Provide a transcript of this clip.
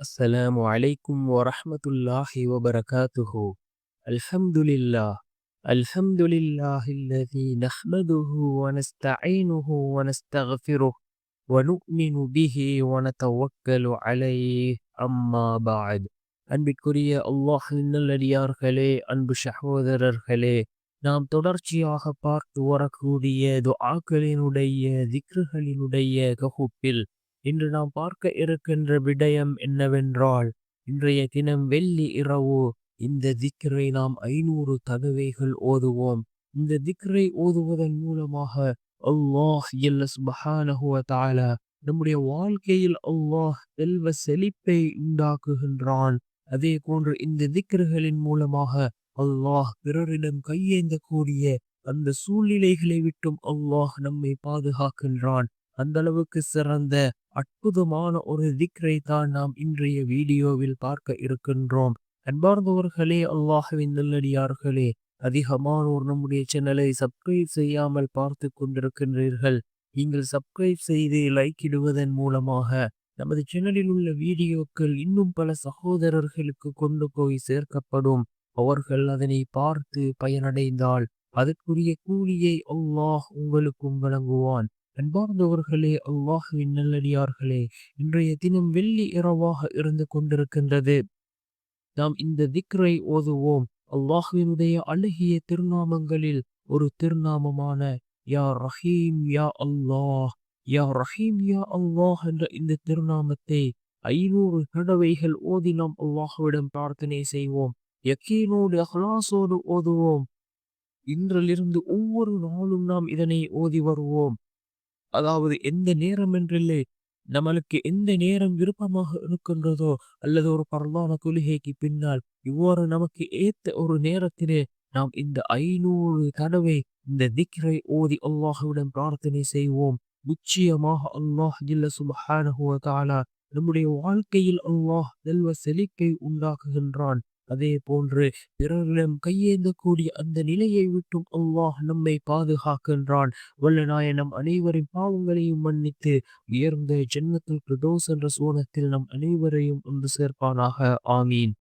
السلام عليكم ورحمة الله وبركاته الحمد لله الحمد لله الذي نحمده ونستعينه ونستغفره ونؤمن به ونتوكل عليه أما بعد அன்பிற்குரிய அல்லாஹின் நல்லடியார்களே அன்பு சகோதரர்களே நாம் தொடர்ச்சியாக பார்த்து வரக்கூடிய துஆக்களினுடைய திக்ருகளினுடைய தொகுப்பில் இன்று நாம் பார்க்க இருக்கின்ற விடயம் என்னவென்றால் இன்றைய தினம் வெள்ளி இரவு. இந்த திக்கரை நாம் ஐநூறு தகவைகள் ஓதுவோம். இந்த திக்கரை ஓதுவதன் மூலமாக அல்லாஹ் எல்லஸ் சுப்ஹானஹு நம்முடைய வாழ்க்கையில் அல்லாஹ் செல்வ செழிப்பை உண்டாக்குகின்றான். அதே போன்று இந்த திக்ருகளின் மூலமாக அல்லாஹ் பிறரிடம் கையேந்த கூடிய அந்த சூழ்நிலைகளை விட்டும் அல்லாஹ் நம்மை பாதுகாக்கின்றான். அந்த அளவுக்கு சிறந்த அற்புதமான ஒரு திக்ரை தான் நாம் இன்றைய வீடியோவில் பார்க்க இருக்கின்றோம். அன்பார்ந்தவர்களே அல்லாஹவின் நல்லடியார்களே அதிகமானோர் நம்முடைய சேனலை சப்ஸ்கிரைப் செய்யாமல் பார்த்து கொண்டிருக்கின்றீர்கள். நீங்கள் சப்ஸ்கிரைப் செய்து லைக் இடுவதன் மூலமாக நமது சேனலில் உள்ள வீடியோக்கள் இன்னும் பல சகோதரர்களுக்கு கொண்டு போய் சேர்க்கப்படும். அவர்கள் அதனை பார்த்து பயனடைந்தால் அதற்குரிய கூலியை அல்லாஹ் உங்களுக்கும் வழங்குவான். அன்பார்ந்தவர்களே அல்லாஹுவின் நல்லடியார்களே இன்றைய தினம் வெள்ளி இரவாக இருந்து கொண்டிருக்கின்றது. நாம் இந்த திக்ரை ஓதுவோம். அல்லாஹுவினுடைய அழகிய திருநாமங்களில் ஒரு திருநாமமான யா ரஹீம் யா அல்லாஹ் யா ரஹீம் யா அல்லாஹ் என்ற இந்த திருநாமத்தை ஐநூறு தடவைகள் ஓதி நாம் அல்லாஹுவிடம் பிரார்த்தனை செய்வோம். யக்கீனோடு அஹ்லாசோடு ஓதுவோம். இன்றிலிருந்து ஒவ்வொரு நாளும் நாம் இதனை ஓதி வருவோம். அதாவது எந்த நேரம் என்றில்லை நம்மளுக்கு எந்த நேரம் விருப்பமாக இருக்கின்றதோ அல்லது ஒரு பரவான தொழுகைக்கு பின்னால் இவ்வாறு நமக்கு ஏத்த ஒரு நேரத்திலே நாம் இந்த ஐநூறு தடவை இந்த திக்ரை ஓதி அல்லாஹுவிடம் பிரார்த்தனை செய்வோம். நிச்சயமாக அல்லாஹ் ஜில்ல சுபஹானஹுவ தாலா நம்முடைய வாழ்க்கையில் அல்லாஹ் செல்வ செழிக்கை உண்டாக்குகின்றான். அதே போன்று பிறரிடம் கையேந்தக்கூடிய அந்த நிலையை விட்டும் அல்லாஹ் நம்மை பாதுகாக்கின்றான். வல்லநாய நம் அனைவரின் பாவங்களையும் மன்னித்து உயர்ந்த ஜென்னத்தில் பிரதோஸ் என்ற சோனத்தில் நம் அனைவரையும் ஒன்று சேர்ப்பானாக. ஆமீன்.